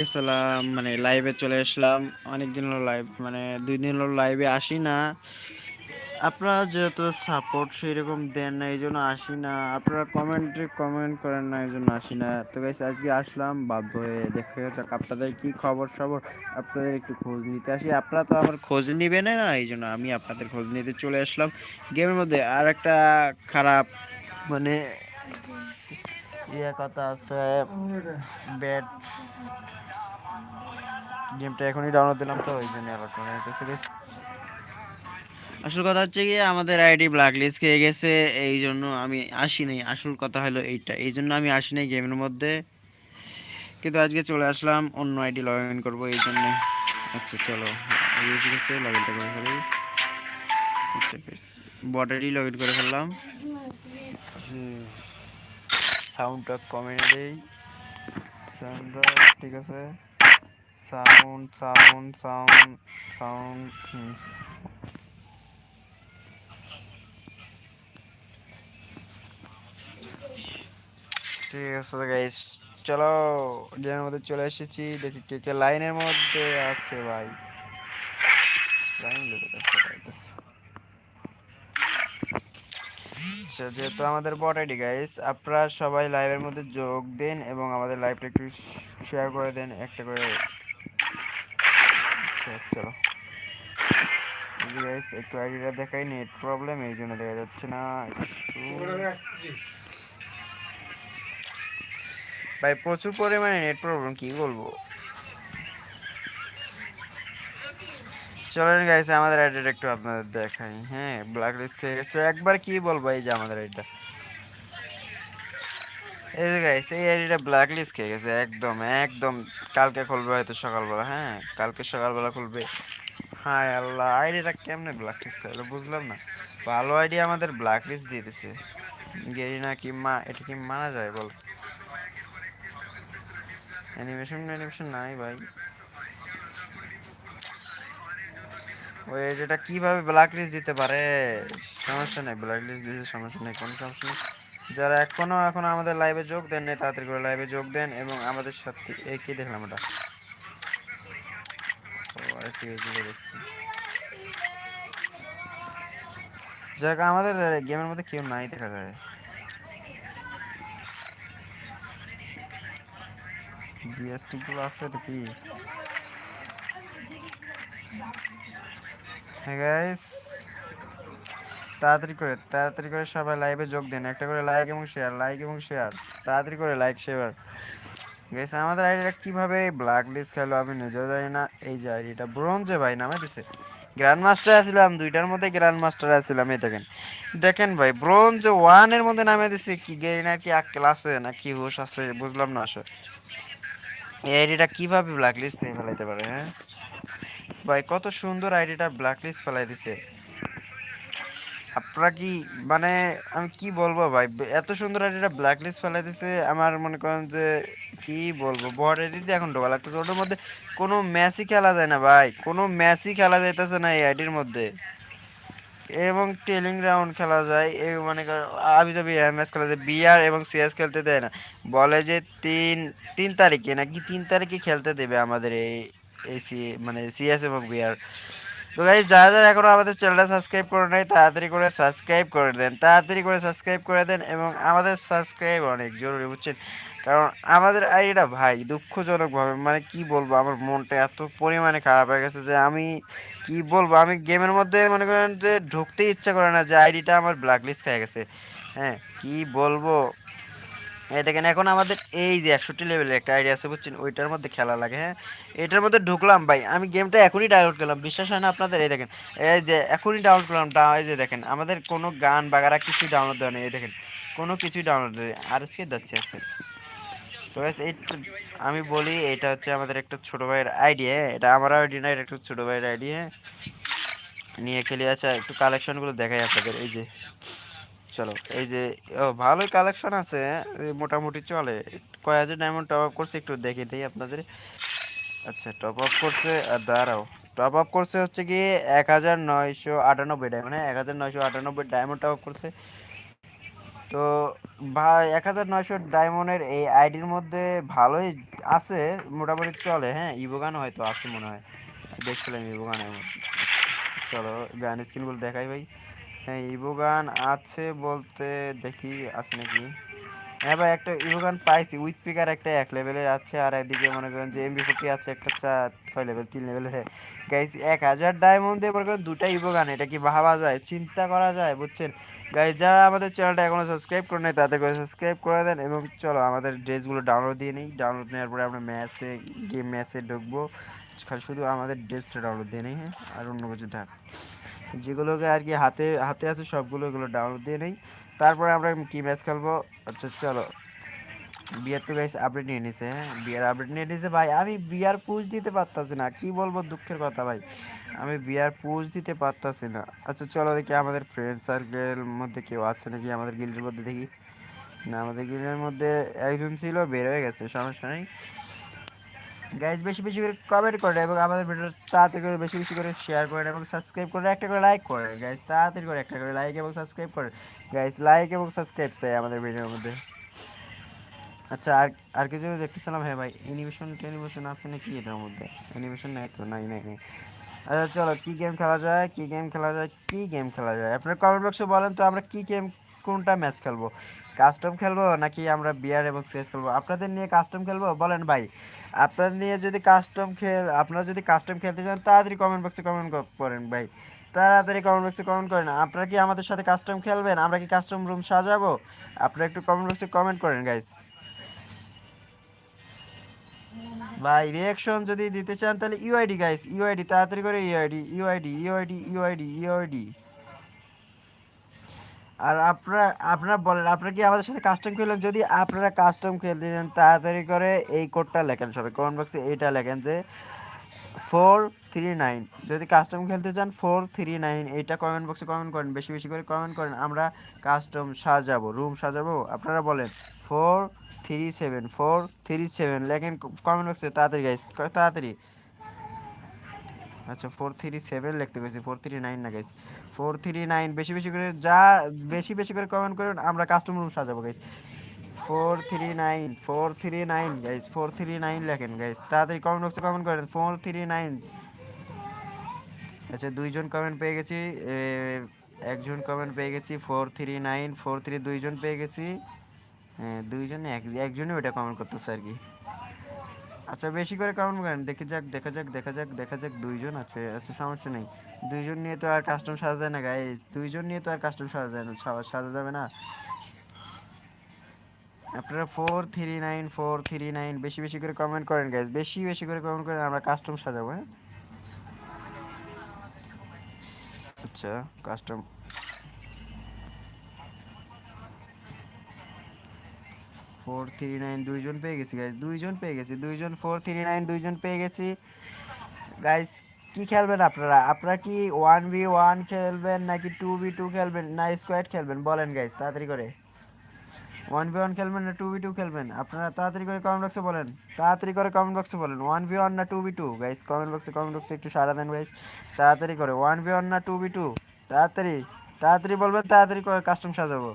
গেছিলাম মানে লাইভে চলে আসলাম অনেক দিন হলো লাইভ মানে দুই দিন হলো লাইভে আসি না। আপনারা যেহেতু সাপোর্ট সেরকম দেন না এই জন্য আসি না। আপনারা কমেন্টে কমেন্ট করেন না এই জন্য আসি না। তো গাইস আজকে আসলাম, বাধ্য হয়ে দেখে যাক আপনাদের কি খবর সবর, আপনাদের একটু খোঁজ নিতে আসি। আপনারা তো আমার খোঁজ নিবেন না এই জন্য আমি আপনাদের খোঁজ নিতে চলে আসলাম। গেমের মধ্যে আর একটা খারাপ মানে ইয়ে কথা আছে ব্যাট গেমটা এখনই ডাউনলোড দিলাম তো ওই জন্য আসল কথা হচ্ছে কি আমাদের আইডি ব্ল্যাক লিস্ট খেয়ে গেছে এই জন্য আমি আসি নাই। আসল কথা হলো এইটা এই জন্য আমি আসি নাই গেমের মধ্যে। কিন্তু আজকে চলে আসলাম অন্য আইডি লগ ইন করব এই জন্য আচ্ছা চলো। ঠিক আছে লগ ইনটা করে ফেলি। আচ্ছা বেশ। বট আইডি লগ ইন করে ফেললাম। সাউন্ডটা কমে দেই। সাউন্ডটা ঠিক আছে। সাউন্ড সাউন্ড সাউন্ড সাউন্ড ঠিক আছে গাইস চলো গেমের মধ্যে চলে এসেছি। দেখি কে কে লাইনের মধ্যে আছে ভাই। লাইন যেহেতু আমাদের বট আইডি গাইস আপনারা সবাই লাইভের মধ্যে যোগ দিন এবং আমাদের লাইভটা একটু শেয়ার করে দেন, একটা করে চলো। গাইস একটু আইডিটা দেখাই, নেট প্রবলেম এই জন্য দেখা যাচ্ছে না ভাই, প্রচুর পরিমাণে নেট প্রবলেম কি বলব? চলেন গাইস আমাদের আইডিটা একটু আপনাদের দেখাই। হ্যাঁ ব্ল্যাক লিস্ট খেয়ে গেছে। একবার কি বলব, এই যে আমাদের আইডিটা এই যে গাইস এই আইডিটা ব্ল্যাক লিস্ট খেয়ে গেছে, একদম একদম। কালকে খুলবে হয়তো সকালবেলা হ্যাঁ কালকে সকালবেলা খুলবে। হায় আল্লাহ আইডিটা কেমনে ব্ল্যাক লিস্ট খেলো বুঝলাম না। ভালো আইডি আমাদের ব্ল্যাক লিস্ট দিয়ে দিছে। গেরিনা কি মা, এটা কি মানা যায় বল? অ্যানিমেশন অ্যানিমেশন নাই ভাই। ওই যেটা কীভাবে ব্ল্যাক লিস্ট দিতে পারে? সমস্যা নেই ব্ল্যাক লিস্ট দিতে সমস্যা নেই, কোনো সমস্যা নেই। যারা এখনও এখনও আমাদের লাইভে যোগ দেন নেই তাড়াতাড়ি করে লাইভে যোগ দেন এবং আমাদের সাথে কি দেখলাম ওটা? যাক, আমাদের গেমের মধ্যে কেউ নাই দেখা যায়। বিএসটি গুলো আছে নাকি? গাইস তাড়াতাড়ি করে তাড়াতাড়ি করে সবাই লাইভে যোগ দেন। একটা করে লাইক এবং শেয়ার লাইক এবং শেয়ার তাড়াতাড়ি করে লাইক শেয়ার গেছে আমাদের আইডিটা কীভাবে ব্ল্যাক লিস্ট খেলো আমি নিজেও জানি না। এই যে আইডিটা ব্রোঞ্জে ভাই নামে দিছে গ্র্যান্ড মাস্টার আসছিলাম দুইটার মধ্যে গ্র্যান্ড মাস্টার আসছিলাম এই দেখেন। দেখেন ভাই ব্রোঞ্জ ওয়ানের মধ্যে নামে দিছে, কি গেরিনার কি আক্কেল আছে, না কি হুশ আছে, বুঝলাম না আসলে। এই আইডিটা কীভাবে ব্ল্যাক লিস্ট থেকে ফেলাইতে পারে হ্যাঁ? ভাই, কত সুন্দর আইডিটা ব্ল্যাক লিস্ট ফেলাই দিছে। আপনারা কি মানে আমি কি বলব ভাই, এত সুন্দর আইডিটা ব্ল্যাকলিস্ট ফেলাই দিছে, আমার মনে করেন যে, কি বলব বড় আইডিতে এখন ঢোকা লাগতেছে, ওটার মধ্যে কোনো ম্যাচই খেলা যায় না ভাই, কোনো ম্যাচই খেলা যাইতেছে না এই আইডির মধ্যে। এবং টেলিং রাউন্ড খেলা যায়, এই মানে আবি যাবি ম্যাচ খেলা যায় বিআর এবং সিএস খেলতে দেয় না। বলে যে তিন তিন তারিখে, নাকি তিন তারিখে খেলতে দেবে আমাদের এই এই সি মানে সিএস এবং বিআর। তো গাইজ যারা যারা এখনও আমাদের চ্যানেলটা সাবস্ক্রাইব করে নাই, তাড়াতাড়ি করে সাবস্ক্রাইব করে দেন। তাড়াতাড়ি করে সাবস্ক্রাইব করে দেন এবং আমাদের সাবস্ক্রাইব অনেক জরুরি, বুঝছেন? কারণ আমাদের আইডিটা ভাই দুঃখজনকভাবে মানে কি বলব, আমার মনটা এত পরিমাণে খারাপ হয়ে গেছে যে আমি কি বলব, আমি গেমের মধ্যে মনে করেন যে ঢুকতে ইচ্ছা করে না যে আইডিটা আমার ব্ল্যাক লিস্ট খেয়ে গেছে। হ্যাঁ কি বলব? এই দেখেন এখন আমাদের এই যে একষট্টি লেভেলের একটা আইডিয়া আছে, বুঝছেন? ওইটার মধ্যে খেলা লাগে হ্যাঁ? এটার মধ্যে ঢুকলাম, ভাই, আমি গেমটা এখনই ডাউনলোড করলাম। বিশ্বাস হয় না আপনাদের? এই দেখেন, এই যে এখনই ডাউনলোড করলাম এই যে দেখেন, আমাদের কোনো গান বাগারা কিছু ডাউনলোড দেওয়া নেই, এই দেখেন, কোনো কিছুই ডাউনলোড নেই। আর আজকে যাচ্ছে আছে তো এই আমি বলি, এটা হচ্ছে আমাদের একটা ছোটো ভাইয়ের আইডিয়া এটা আমার আইডি না, এটা একটা ছোটো ভাইয়ের আইডিয়া নিয়ে খেলে আছে একটু কালেকশনগুলো দেখাই আপনাদের, এই যে। চলো, এই যে ভালোই কালেকশন আছে মোটামুটি চলে। কয় হাজার ডায়মন্ড টপ আপ করছে, একটু দেখে দিই আপনাদের। আচ্ছা টপ আপ করছে আর দাঁড়াও। টপ আপ করছে হচ্ছে কি এক হাজার নয়শো আটানব্বই ডায়মন্ড এক হাজার নয়শো আটানব্বই ডায়মন্ড টপ আপ করছে। তো, ভাই এক হাজার নয়শো ডায়মন্ডের এই আইডির মধ্যে ভালোই আছে, মোটামুটি চলে হ্যাঁ ইবোগান হয়তো আছে মনে হয়। দেখছিলাম ইবোগান চলো গান স্ক্রিনগুলো দেখাই ভাই। হ্যাঁ ইবোগান আছে বলতে দেখি আছে নাকি? হ্যাঁ ভাই, একটা ইভোগান পাইছি, উইথ পিকার একটা এক লেভেলের আছে, আর একদিকে মনে করেন যে এমবি ফোর্টি আছে, একটা চা ছয় লেভেল, তিন লেভেলের গাইস এক হাজার ডায়মন্ড দিয়ে মনে করেন দুটা ইভোগান এটা কি ভাবা যায়? চিন্তা করা যায়, বুঝছেন? গাইস যারা আমাদের চ্যানেলটা এখনও সাবস্ক্রাইব করে নেয় তাদের করে সাবস্ক্রাইব করে দেন, এবং চলো আমাদের ড্রেসগুলো ডাউনলোড দিয়ে নিই। ডাউনলোড নেওয়ার পরে আমরা ম্যাচে গেম ম্যাচে ঢুকবো। খালি শুধু আমাদের ড্রেসটা ডাউনলোড দিয়ে নিই হ্যাঁ? আর অন্য কিছু থাক। যেগুলোকে আর কি হাতে হাতে আছে, সবগুলো এগুলো ডাউনলোড দিয়ে নেই। তারপরে আমরা কি ম্যাচ খেলব? আচ্ছা চলো। বিয়ার তো গাইস আপডেট নিয়ে নিছে হ্যাঁ? বিয়ার আপডেট নিয়ে নিছে, ভাই। আমি বিয়ার পুজ দিতে পারতাছি না। কি বলব দুঃখের কথা, ভাই। আমি বিয়ার পুজ দিতে পারতাছি না। আচ্ছা চলো দেখি আমাদের ফ্রেন্ড সার্কেল মধ্যে কেউ আছে নাকি? আমাদের গিল্ডের মধ্যে দেখি। না, আমাদের গিল্ডের মধ্যে একজন ছিল, বের হয়ে গেছে, সমস্যা নেই। গাইজ বেশি বেশি করে কমেন্ট করে এবং আমাদের ভিডিও তাড়াতাড়ি করে বেশি বেশি করে শেয়ার করেন এবং সাবস্ক্রাইব করে একটা করে লাইক করে গাইজ তাড়াতাড়ি করে একটা করে লাইক এবং সাবস্ক্রাইব করে গাইজ লাইক এবং সাবস্ক্রাইব চাই আমাদের ভিডিওর মধ্যে। আচ্ছা আর আর কিছু দেখতেছিলাম? হ্যাঁ ভাই অ্যানিমেশন টেনিমেশন আছে নাকি এটার মধ্যে? অ্যানিমেশন নাই তো, নাই নাই নাই। আচ্ছা চলো, কী গেম খেলা যায়, কী গেম খেলা যায়, কী গেম খেলা যায়? আপনার কমেন্ট বক্সে বলেন তো আমরা কী গেম কোনটা ম্যাচ খেলব? কাস্টম খেলব নাকি আমরা বিয়ার এবং সিএস খেলব? আপনাদের নিয়ে কাস্টম খেলব? বলেন ভাই। আপনাদের নিয়ে যদি কাস্টম খেল আপনারা যদি কাস্টম খেলতে চান, তাড়াতাড়ি কমেন্ট বক্সে কমেন্ট করেন ভাই। তাড়াতাড়ি কমেন্ট বক্সে কমেন্ট করেন। আপনারা কি আমাদের সাথে কাস্টম খেলবেন? আমরা কি কাস্টম রুম সাজাবো? আপনারা একটু কমেন্ট বক্সে কমেন্ট করেন গাইস ভাই রিয়াকশন যদি দিতে চান, তাহলে ইউআইডি গাইস ইউআইডি তাড়াতাড়ি করে UID UID UID UID UID আর আপনারা আপনারা বলেন, আপনারা কি আমাদের সাথে কাস্টম খেলেন? যদি আপনারা কাস্টম খেলতে চান, তাড়াতাড়ি করে এই কোডটা লেখেন সবাই। কমেন্ট বক্সে এইটা লেখেন যে ফোর থ্রি নাইন যদি কাস্টম খেলতে চান ফোর থ্রি নাইন এইটা কমেন্ট বক্সে কমেন্ট করেন, বেশি বেশি করে কমেন্ট করেন, আমরা কাস্টম সাজাবো রুম সাজাবো। আপনারা বলেন four three seven four three seven লেখেন কমেন্ট বক্সে তাড়াতাড়ি গাইস তাড়াতাড়ি। আচ্ছা ফোর থ্রি সেভেন লিখতে পেরেছি ফোর থ্রি নাইন না গাইস ফোর থ্রি নাইন বেশি বেশি করে যা, বেশি বেশি করে কমেন্ট করুন, আমরা কাস্টম রুম সাজাবো guys four three nine four three nine guys four three nine লেখেন গাইস তাড়াতাড়ি কমেন্ট বক্সে কমেন্ট করেন ফোর থ্রি নাইন আচ্ছা দুইজন কমেন্ট পেয়ে গেছি একজন কমেন্ট পেয়ে গেছি four three nine four three দুইজন পেয়ে গেছি। দুইজনে এক, একজনই ওটা কমেন্ট করতেছে আর কি। আচ্ছা বেশি করে কমেন্ট করেন? দেখে যাক, দেখা যাক দেখা যাক দেখা যাক, দুইজন আছে আচ্ছা সমস্যা নেই। দুইজন নিয়ে তো আর কাস্টম সাজা যায় না গাইস দুইজন নিয়ে তো আর কাস্টম সাজা যায় না, সাজা যাবে না। আপনারা four three nine four three nine বেশি বেশি করে কমেন্ট করেন গাইজ বেশি বেশি করে কমেন্ট করেন, আমরা কাস্টম সাজাবো হ্যাঁ? আচ্ছা কাস্টম ফোর থ্রি নাইন দুইজন পেয়ে গেছি গাইজ দুইজন পেয়ে গেছি, দুইজন ফোর থ্রি নাইন দুইজন পেয়ে গেছি। গাইজ কি খেলবেন আপনারা? আপনারা কি ওয়ান বি ওয়ান খেলবেন নাকি টু বি টু খেলবেন? না স্কোয়াড খেলবেন? বলেন গাইজ তাড়াতাড়ি করে। ওয়ান বি ওয়ান খেলবেন না টু বি টু খেলবেন? আপনারা তাড়াতাড়ি করে কমেন্ট বক্সে বলেন। তাড়াতাড়ি করে কমেন্ট বক্সে বলেন। ওয়ান বি ওয়ান না two B two guys comment বক্সে কমেন্ট বক্সে একটু সারা দেন গাইস তাড়াতাড়ি করে। ওয়ান বি ওয়ান না টু বি টু তাড়াতাড়ি তাড়াতাড়ি বলবেন, তাড়াতাড়ি করে কাস্টম সাজাবো।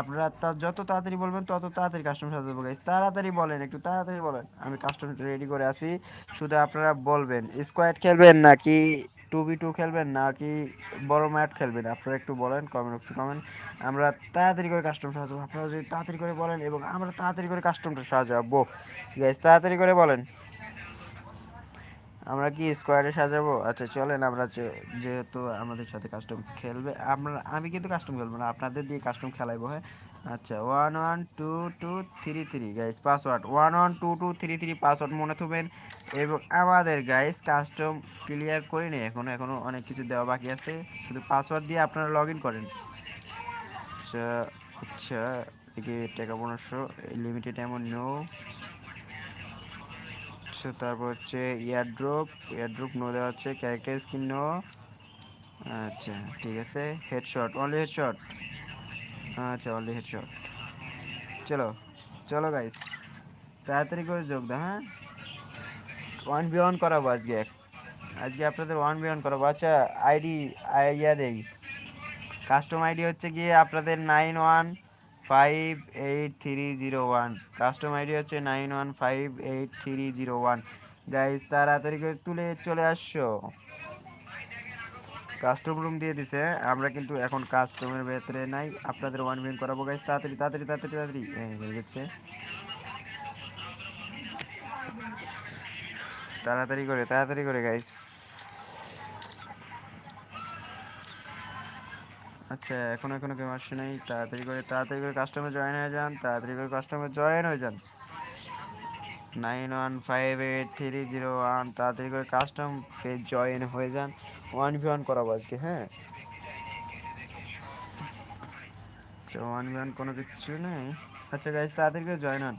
আপনারা যত তাড়াতাড়ি বলবেন, তত তাড়াতাড়ি কাস্টম সাজাবো গাইস তাড়াতাড়ি বলেন, একটু তাড়াতাড়ি বলেন। আমি কাস্টম রেডি করে আছি। শুধু আপনারা বলবেন স্কোয়াড খেলবেন নাকি টু বি টু খেলবেন, নাকি বড় ম্যাট খেলবেন? আপনারা একটু বলেন কমেন্ট বক্সে কমেন্ট আমরা তাড়াতাড়ি করে কাস্টম সাজাবো আপনারা যদি তাড়াতাড়ি করে বলেন এবং আমরা তাড়াতাড়ি করে কাস্টমটা সাজাবো গাইস তাড়াতাড়ি করে বলেন। আমরা কি স্কোয়াডে সাজাবো? আচ্ছা চলেন আমরা যেহেতু আমাদের সাথে কাস্টম খেলবে, আমরা, আমি কিন্তু কাস্টম খেলব না, আপনাদের দিয়ে কাস্টম খেলাইবো হ্যাঁ? আচ্ছা one one two two three three guys password one one two two three three password মনে থাকবেন এবং আমাদের গাইস কাস্টম ক্লিয়ার করিনি এখনও এখনও অনেক কিছু দেওয়া বাকি আছে। শুধু পাসওয়ার্ড দিয়ে আপনারা লগ ইন করেন। আচ্ছা আচ্ছা এদিকে টাকা পনেরোশো লিমিটেড এমন নো আচ্ছা তারপর হচ্ছে ইয়ারড্রপ ইয়ারড্রপ নো দেওয়া হচ্ছে ক্যারেক্টার স্কিন নো আচ্ছা ঠিক আছে হেডশট অনলি হেডশট আচ্ছা অনলি হেডশট চলো চলো গাইস তাড়াতাড়ি করে যোগ দাও হ্যাঁ? ওয়ান বি ওয়ান করাবো আজকে। আজকে আপনাদের ওয়ান বি ওয়ান করাবো। আচ্ছা আইডি ইয়া দেই। কাস্টম আইডি হচ্ছে গিয়ে আপনাদের nine one five eight three zero one custom ID হচ্ছে nine one five eight three zero one guys তাড়াতাড়ি করে তুলে চলে আসছো। কাস্টম রুম দিয়ে দিছে। আমরা কিন্তু এখন কাস্টমের ভেতরে নাই। আপনাদের ওয়ান বিন করাবো গাইজ তাড়াতাড়ি তাড়াতাড়ি তাড়াতাড়ি তাড়াতাড়ি। হয়ে গেছে। তাড়াতাড়ি করে তাড়াতাড়ি করে গাইজ আচ্ছা এখন এখনও কেউ আসছে নাই। তাড়াতাড়ি করে তাড়াতাড়ি করে কাস্টমার জয়েন হয়ে যান, তাড়াতাড়ি করে কাস্টমার জয়েন হয়ে যান। Nine one five eight three zero one তাড়াতাড়ি করে কাস্টম জয়েন হয়ে যান। ওয়ান ভি ওয়ান করাবো আজকে হ্যাঁ? আচ্ছা ওয়ান ভি ওয়ান কোনো কিছু নেই। আচ্ছা গাইজ তাড়াতাড়ি করে জয়েন হন।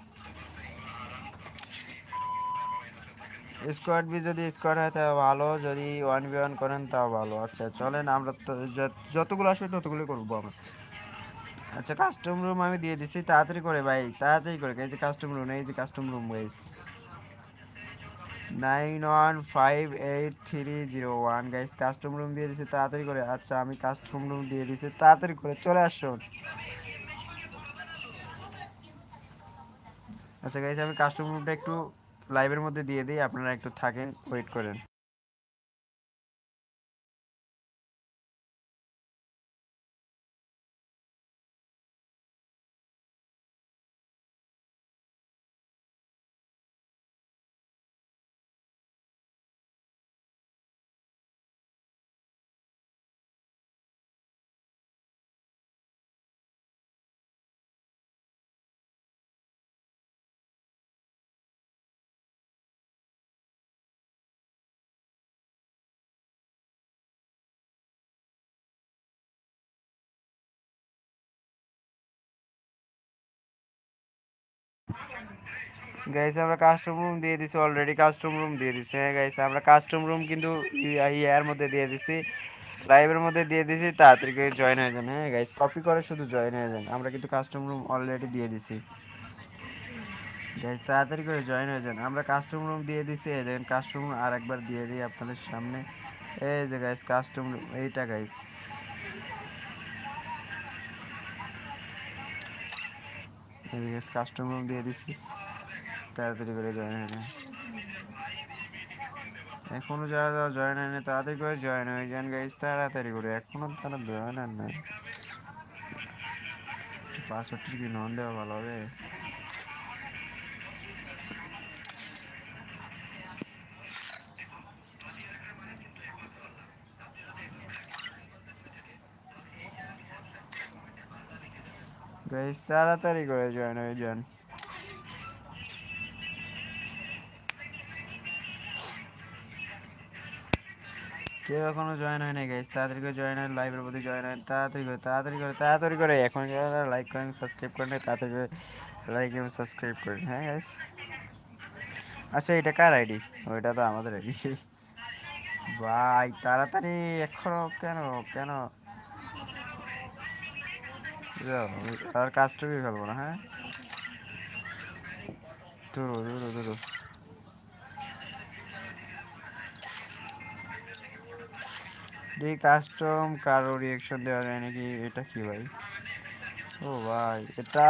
স্কোয়াড বি যদি স্কোয়াড হয় তাও ভালো, যদি ওয়ান বি ওয়ান করেন তাও ভালো। আচ্ছা চলেন আমরা যতগুলো আসবে ততগুলো করব আমরা। আচ্ছা কাস্টম রুম আমি দিয়ে দিচ্ছি, তাড়াতাড়ি করে ভাই, তাড়াতাড়ি করে। এই যে কাস্টম রুম এই যে custom room guys nine one five eight three zero one guys custom room দিয়ে দিচ্ছি, তাড়াতাড়ি করে। আচ্ছা আমি কাস্টম রুম দিয়ে দিচ্ছি, তাড়াতাড়ি করে, চলে আসুন। আচ্ছা গাইস আমি কাস্টম রুমটা একটু লাইভের মধ্যে দিয়ে দিই আপনারা একটু থাকেন ওয়েট করেন। গাইস আমরা কাস্টম রুম দিয়ে দিছি অলরেডি কাস্টম রুম দিয়ে দিছি। হ্যাঁ গাইস আমরা কাস্টম রুম কিন্তু ইয়ার মধ্যে দিয়ে দিছি। লাইভের মধ্যে দিয়ে দিছি, তাড়াতাড়ি করে জয়েন হয়ে যান। হ্যাঁ গাইস কপি করে শুধু জয়েন হয়ে যান। আমরা কিন্তু কাস্টম রুম অলরেডি দিয়ে দিছি। গাইস তাড়াতাড়ি করে জয়েন হয়ে যান। আমরা কাস্টম রুম দিয়ে দিছি। এই দেখেন কাস্টম রুম আর একবার দিয়ে দিই আপনাদের সামনে। এই যে গাইস কাস্টম রুম এইটা গাইস কাস্টম রুম দিয়ে দিছি। তাড়াতাড়ি করে জয়েন হয়ে এখনও যারা যারা জয়েন হয়নি, তাড়াতাড়ি করে জয়েন হয়ে যান গাইস তাড়াতাড়ি করে। এখনও তারা জয়েন আর নাই। পাসওয়ার্ডটি কি নন দেওয়া ভালো হবে? গাইস তাড়াতাড়ি করে জয়েন হয়ে যান। কেউ এখনও জয়েন হয় নাই গাইস তাড়াতাড়ি করে জয়েন হয় লাইভের প্রতি জয়েন হয় তাড়াতাড়ি করে তাড়াতাড়ি করে তাড়াতাড়ি করে। এখন যারা লাইক করেন সাবস্ক্রাইব করেন, তাড়াতাড়ি করে লাইক এবং সাবস্ক্রাইব করেন হ্যাঁ গাইস আচ্ছা এটা কার আইডি ওইটা তো আমাদের আইডি ভাই, তাড়াতাড়ি, এখনও কেন কেন? আর কাজটুকুই ফেলব না হ্যাঁ? দূরো দূরো দূরো এই কাস্টম কারও রিয়েকশন দেওয়া যায় নাকি এটা কি ভাই? ও ভাই, এটা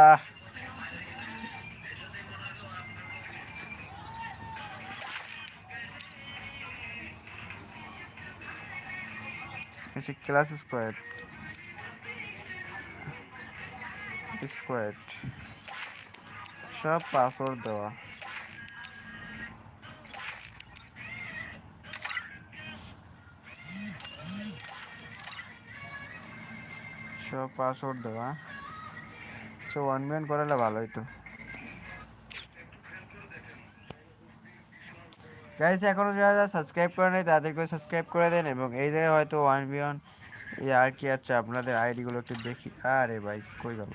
এসে ক্লাস স্কোয়াড স্কোয়াড সব পাসওয়ার্ড দেওয়া। সব পাসওয়ার্ড দেওয়া আচ্ছা ওয়ান ম্যান করালে ভালো হইতো। গাইস এখনও যারা যারা সাবস্ক্রাইব করে নেই তাদেরকে সাবস্ক্রাইব করে দেন এবং এই জায়গায় হয়তো ওয়ান বিয়ন এই আর কি আছে, আপনাদের আইডিগুলো একটু দেখি। আরে ভাই, কই গেল?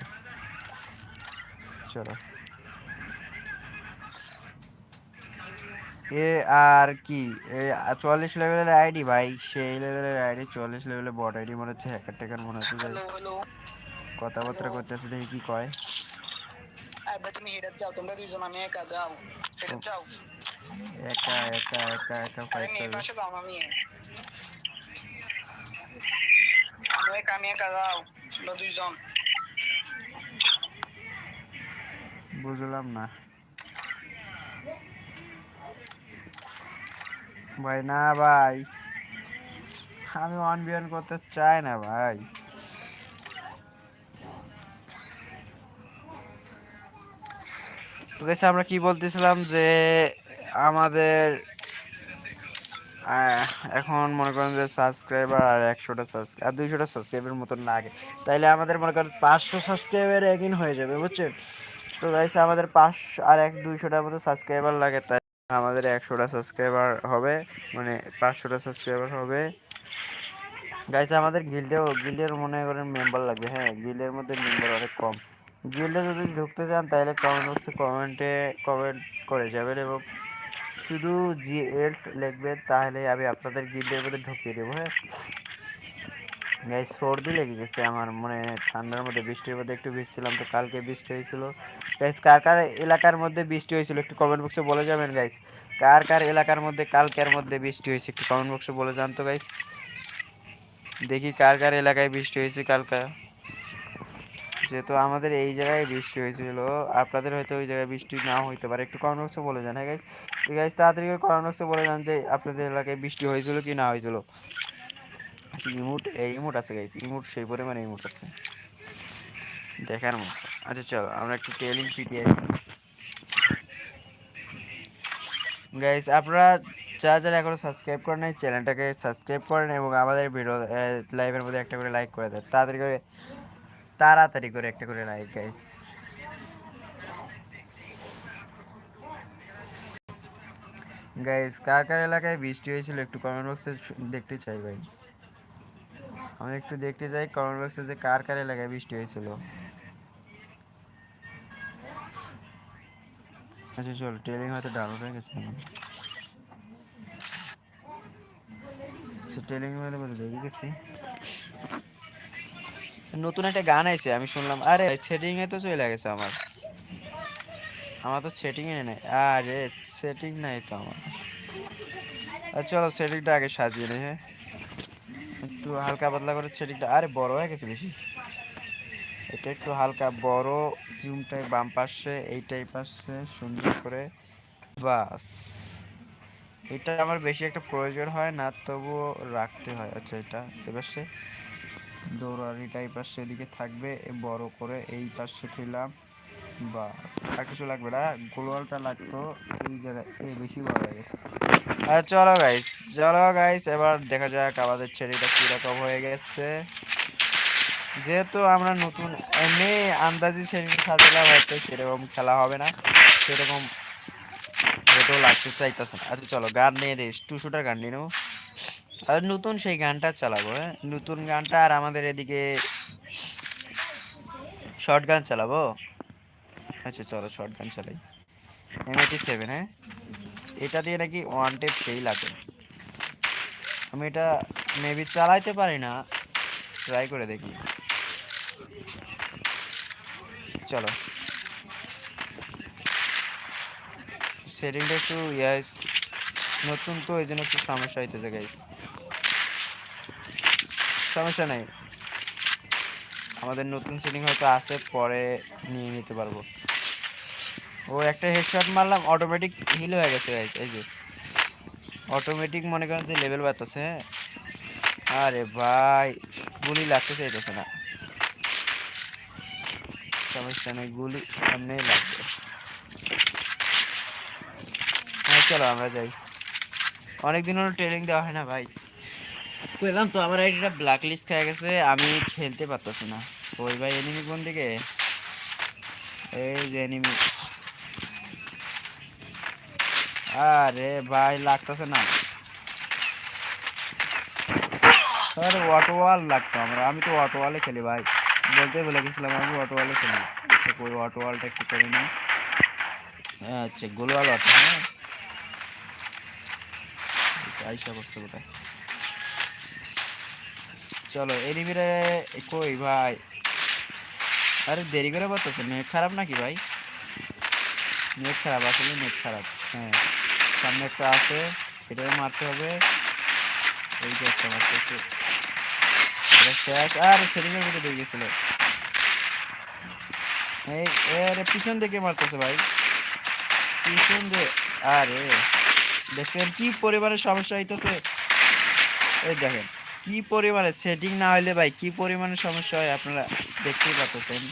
চলো। এ আর কি? চুয়াল্লিশ লেভেলের আইডি ভাই। সেই লেভেলের আইডি চুয়াল্লিশ লেভেলের বট আইডি মনে হচ্ছে হ্যাকার ট্যাকার মনে হচ্ছে ভাই কথাবার্তা করতেছে দেখি কি কয়। তুমি হেডার যাও তোমরা দুইজন আমি একা যাও। হেডার যাও একা একা একা একা ফাইট করবে। আমি। আমি একা আমি একা যাও তোমরা দুইজন। বুঝলাম না। ভাই, না ভাই। আমি ওয়ান বিয়ান করতে চাই না ভাই। তো গেছে আমরা কি বলতেছিলাম যে, আমাদের এখন মনে করেন যে সাবস্ক্রাইবার আর একশোটা সাবস্ক্রাইব আর দুইশোটা সাবস্ক্রাইবের মতন লাগে তাইলে আমাদের মনে করেন পাঁচশো সাবস্ক্রাইবার একদিন হয়ে যাবে, বুঝছেন? তো গাইছে আমাদের পাঁচশো আর এক দুইশোটার মতো সাবস্ক্রাইবার লাগে, তাই আমাদের একশোটা সাবস্ক্রাইবার হবে মানে পাঁচশোটা সাবস্ক্রাইবার হবে। গাইছে আমাদের গিল্ডেও গিল্ডের মনে করেন মেম্বার লাগবে হ্যাঁ গিল্ডের মধ্যে মেম্বার অনেক কম। গিল্ডে যদি ঢুকতে চান, তাহলে কমেন্ট বক্সে কমেন্টে কমেন্ট করে যাবেন এবং শুধু জি এল্ট লিখবেন তাহলে আমি আপনাদের গিল্ডের মধ্যে ঢুকিয়ে দেবো হ্যাঁ। গাই সর্দি লেগে গেছে আমার মানে ঠান্ডার মধ্যে বৃষ্টির মধ্যে একটু ভিজছিলাম, তো কালকে বৃষ্টি হয়েছিল। গাইস কার কার এলাকার মধ্যে বৃষ্টি হয়েছিল একটু কমেন্ট বক্সে বলে যাবেন গাইস কার কার এলাকার মধ্যে, কালকের মধ্যে বৃষ্টি হয়েছে একটু কমেন্ট বক্সে বলে যান তো গাইস দেখি কার কার এলাকায় বৃষ্টি হয়েছে কালকা। যেহেতু আমাদের এই জায়গায় বৃষ্টি হয়েছিল, আপনাদের হয়তো ওই জায়গায় বৃষ্টি নাও হইতে পারে, একটু কমেন্ট বক্সে বলে যান হ্যাঁ গাইস গাইস তাড়াতাড়ি করে কমেন্ট বক্সে বলে যান যে আপনাদের এলাকায় বৃষ্টি হয়েছিল কি না হয়েছিল। ইমোট? এই ইমোট আছে গাইস ইমোট সেই পরিমাণে ইমোট আছে। দেখার মতো। আচ্ছা চলো, আমরা একটু টেলিং পিটিয়ে গাইস আপনারা যা যারা এখনও সাবস্ক্রাইব করেন নাই চ্যানেলটাকে সাবস্ক্রাইব করেন এবং আমাদের ভিডিও লাইভের মধ্যে একটা করে লাইক করে দেন। তাড়াতাড়ি করে তাড়াতাড়ি করে একটা করে লাইক গাইস গাইস কার কার এলাকায় বৃষ্টি হয়েছিল একটু কমেন্ট বক্সে দেখতে চাই, ভাই। আমি একটু দেখতে চাই কমেন্ট বক্সে যে কার কার এলাকায় বৃষ্টি হয়েছিল। আচ্ছা চল টেলিং হয়তো ডাউনলোড হয়ে গেছে। বলে দেখে গেছি। নতুন একটা গান আইছে, আমি শুনলাম। আরে সেটিং এ তো চলে গেছে আমার। আমার তো সেটিং এ নেই। আরে সেটিং নাই তো আমার। আচ্ছা চলো সেটিংটা আগে সাজিয়ে নে হ্যাঁ। একটু হালকা পাতলা করে সেটিংটা আরে বড় হয়ে গেছে বেশি। এটা একটু হালকা বড় জুমটাই বাম পাশে এইটাই পাশে সুন্দর করে। বাস। এটা আমার বেশি একটা প্রয়োজন হয় না, তবুও রাখতে হয়। আচ্ছা এটা এবার সে দৌড়ানি টাইপ পাশে এদিকে থাকবে বড় করে এই পাশে থইলাম বা আর কিছু লাগবে না? গোলওয়ালটা লাগতো, এই জায়গায় এই বেশি আচ্ছা চলো গাইস চলো গাইস এবার দেখা যাক আমাদের ছেলেটা কীরকম হয়ে গেছে। যেহেতু আমরা নতুন, এমনি আন্দাজি শ্রেণির সাজালাম, হয়তো সেরকম খেলা হবে না। সেরকম হয়তো লাগতে চাইতেছে না। আচ্ছা চলো গান নিয়ে দিস টু শুটার গান নিয়ে নেব আর নতুন সেই গানটা চালাবো হ্যাঁ? নতুন গানটা আর আমাদের এদিকে শর্ট গান চালাবো। আচ্ছা চলো শর্ট গান চালাই। এমএটি সেভেন হ্যাঁ? এটা দিয়ে নাকি ওয়ান টেপ সেই লাগে আমি এটা মেবি চালাইতে পারি না ট্রাই করে দেখি। চলো। সেটিংটা একটু ইয়া নতুন তো এই জন্য একটু সমস্যা হইতেছে গাইস সমস্যা নাই। আমাদের নতুন সেটিং হয়তো আছে, পরে নিয়ে নিতে পারব। ও একটা হেডশট মারলাম অটোমেটিক হিল হয়ে গেছে এই যে। অটোমেটিক মনে করেন যে লেভেল বাড়তেছে হ্যাঁ? আরে ভাই, গুলি লাগতে চাইতেছে না। সমস্যা নেই গুলি সামনে লাগবে। হ্যাঁ চলো আমরা যাই। অনেকদিন হলো ট্রেনিং দেওয়া হয় না, ভাই। পেলাম তো, আমার আইডিটা ব্ল্যাক লিস্ট খেয়ে গেছে, আমি খেলতে পারতেছি না। ওই ভাই এনিমি কোন দিকে? এই যে এনিমি আরে ভাই, লাগতেছে না। আরে অটো ওয়াল লাগতো আমরা, আমি তো অটো ওয়ালে খেলি ভাই। বলতে বলে গেছিলাম, আমি অটো ওয়ালে খেলি। তো ওই অটো ওয়ালটা একটু করে নিই আচ্ছা গোলওয়াল অটো হ্যাঁ। এটা আইসা করছে কোথায়? চলো এনিমিরে কই ভাই? আরে দেরি করে বলতেছে নেট খারাপ নাকি ভাই? নেট খারাপ, আসলে নেট খারাপ হ্যাঁ। সামনে একটা আছে এটাও মারতে হবে। এই যে একটা মারতেছে। আর সেটিংয়ের মধ্যে দিয়ে গেছিল। এই, আরে পিছন থেকে মারতেছে ভাই। পিছন দিয়ে, আরে দেখেন কি পরিমাণের সমস্যা হইতেছে? এই দেখেন। কি পরিমাণে সেটিং না হইলে ভাই, কি পরিমাণে সমস্যা হয় আপনারা দেখতেই পাচ্ছেন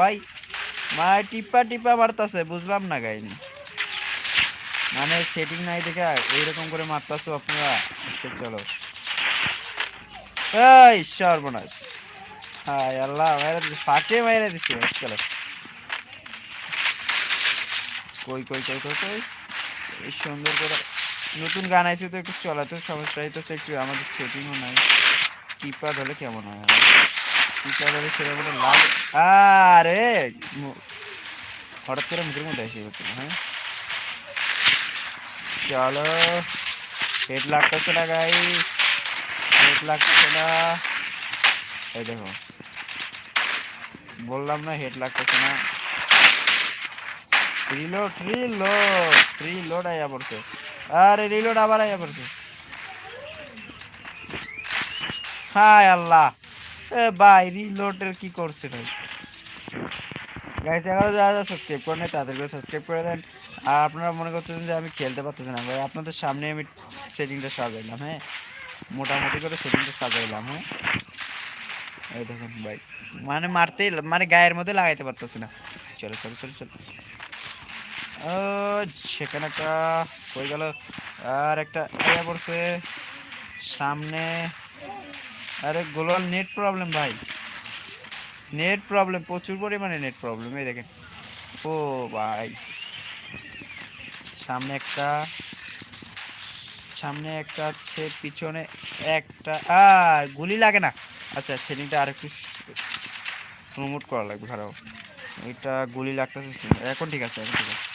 ভাই ভাই, টিপা মারতাছে, বুঝলাম না মানে সেটিং নাই দেখে এইরকম করে মারতাছো আপনারা। আচ্ছা সর্বনাশ। আল্লাহ ফাঁকে মেরে দিছে। চলো। কই কই কই কই কই? এই সুন্দর করে নতুন গান আইছে তো একটু চলাতে সমস্যা হইতেছে একটু আমাদের সেটিংও নাই। টিপা ধরলে কেমন হয়? ধরলে সেরকম একটা লাভ আরে হঠাৎ করে মুখের মধ্যে এসে গেছিল হ্যাঁ? চলো হেড লাগতেছে না গাই হেড লাগতেছে না এই দেখো। বললাম না হেড লাগতেছে না। রিলোড রিলোড রিলোড আইয়া পড়ছে। আরে রিলোড আবার আইয়া পড়ছে। হায় আল্লাহ। এ ভাই রিলোডের কি করছে ভাই? গাইস এগারো যারা সাবস্ক্রাইব করে নেই, তাদেরকে সাবস্ক্রাইব করে দেন। আর আপনারা মনে করতেছেন যে আমি খেলতে পারতেছি না। ভাই, আপনাদের সামনে আমি সেটিংটা সাজাইলাম হ্যাঁ? মোটামুটি করে সেটিংটা সাজাইলাম হ্যাঁ? এই দেখুন ভাই মানে মারতেই মানে গায়ের মধ্যে লাগাইতে পারতেছি না। চলো চলো চলো চলো। সেখানে একটা হয়ে গেল। আর একটা আয়া পড়ছে। সামনে। আরে গ্লোবাল নেট প্রবলেম ভাই। নেট প্রবলেম প্রচুর পরিমাণে নেট প্রবলেম এই দেখেন। ও ভাই। সামনে একটা সামনে একটা আছে, পিছনে একটা, আর গুলি লাগে না। আচ্ছা সেটিংটা আর একটু প্রমোট করা লাগবে খারাপ এটা গুলি লাগতেছে এখন ঠিক আছে, এখন ঠিক আছে।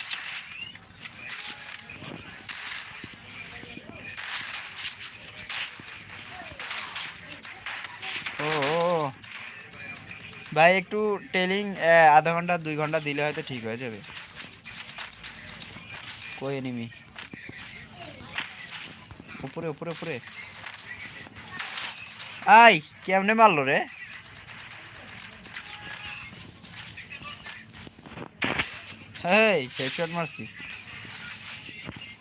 ভাই, একটু টেলিং আধা ঘণ্টা, দুই ঘণ্টা দিলে হয়তো ঠিক হয়ে যাবে। কই এনিমি উপরে উপরে উপরে। আই, কেমনে মারলো রে? হেই হেডশট মারছি।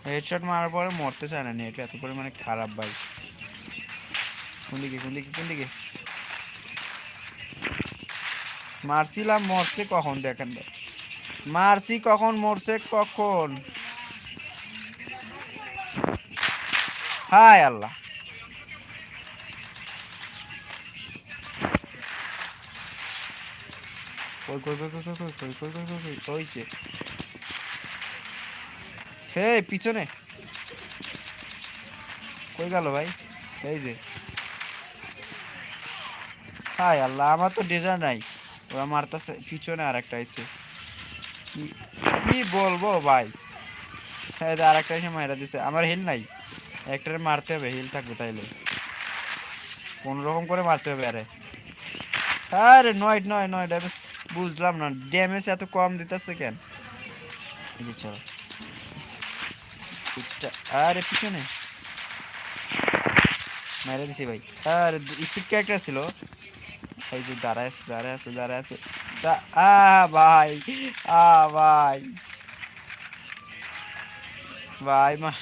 হেডশট মারার পরে মরতে চায় না, নেট এত পরিমাণে খারাপ ভাই। কোন দিকে কোন দিকে কোন দিকে মারছিলাম মরছে কখন দেখেন ভাই কখন মরছে কখন হায় আল্লাহ কই কই হে পিছনে কই গেল ভাই এই যে হায় আল্লাহ আমার তো ডেজার নাই ওরা মারতাছে, পিছনে আর একটা আছে কি বলব ভাই? হ্যাঁ আর একটা এসে মারা দিছে। আমার হিল নাই। একটারে মারতে হবে হিল থাকবে তাইলে। কোন রকম করে মারতে হবে আরে। আরে নয় নয় নয় ড্যামেজ বুঝলাম না। ড্যামেজ এত কম দিতেছে কেন? চলো। আরে পিছনে। মেরে দিছি ভাই। আর স্পিড ক্যারেক্টার ছিল। এই যে দাঁড়ায় আছে দাঁড়ায় আছে দাঁড়ায় আছে। দা- আ, ভাই আ, ভাই। ভাই, মা,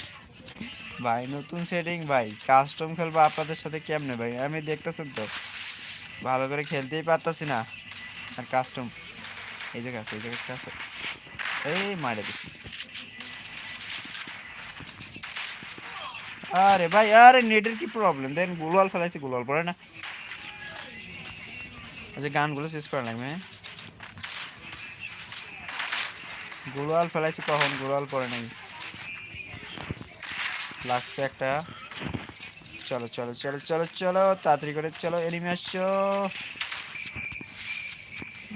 ভাই, নতুন সেটিং ভাই। কাস্টম খেলব আপনাদের সাথে কেমনে, ভাই? আমি দেখতেছেন তো। ভালো করে খেলতেই পারতাছি না। আর কাস্টম এই জায়গা আছে, এই জায়গা একটা আছে। এই মারে দিছি। আরে ভাই, আরে নেটের কি প্রবলেম দেন গুলওয়াল ফেলাইছি, গুলওয়াল পড়ে না। আচ্ছা গানগুলো শেষ করা লাগবে। গুলওয়াল ফেলাইছি কখন? গুলওয়াল পড়ে নাই। লাগছে একটা। চলো চলো চলো চলো চলো, তাড়াতাড়ি করে চলো, এনিমি আসছো।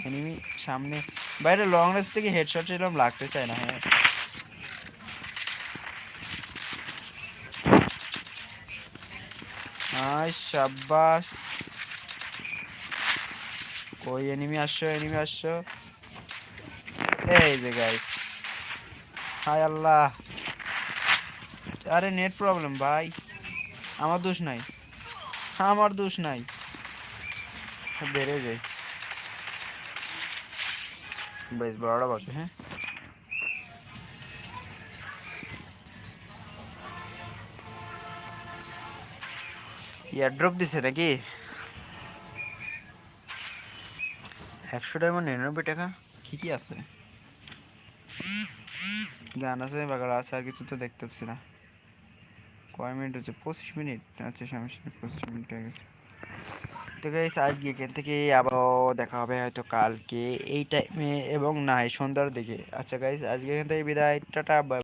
এনিমি সামনে। বাইরে লং রেঞ্জ থেকে হেডশট এরকম লাগতে চায় না হ্যাঁ। আয় সাব্বাস। কই এনিমি আসছো এনিমি আসছো। এই যে গাইস হায় আল্লাহ। আরে নেট প্রবলেম ভাই। আমার দোষ নাই। আমার দোষ নাই। বেড়ে যাই বেশ বড়টা বসে হ্যাঁ। এয়ারড্রপ দিছে নাকি? একশো ডায়মন্ড নিরানব্বই টাকা? কি কি আছে? গান আছে, বাগাড়া আছে, আর কিছু তো দেখতে পাচ্ছি না। কয় মিনিট হচ্ছে? পঁচিশ মিনিট? আচ্ছা সমস্যা নেই পঁচিশ মিনিট হয়ে গেছে। তো গাইস আজকে এখান থেকে আবারও দেখা হবে হয়তো কালকে এই টাইমে এবং না সন্ধ্যার দিকে। আচ্ছা গাইস আজকে এখান থেকে বিদায়, টাটা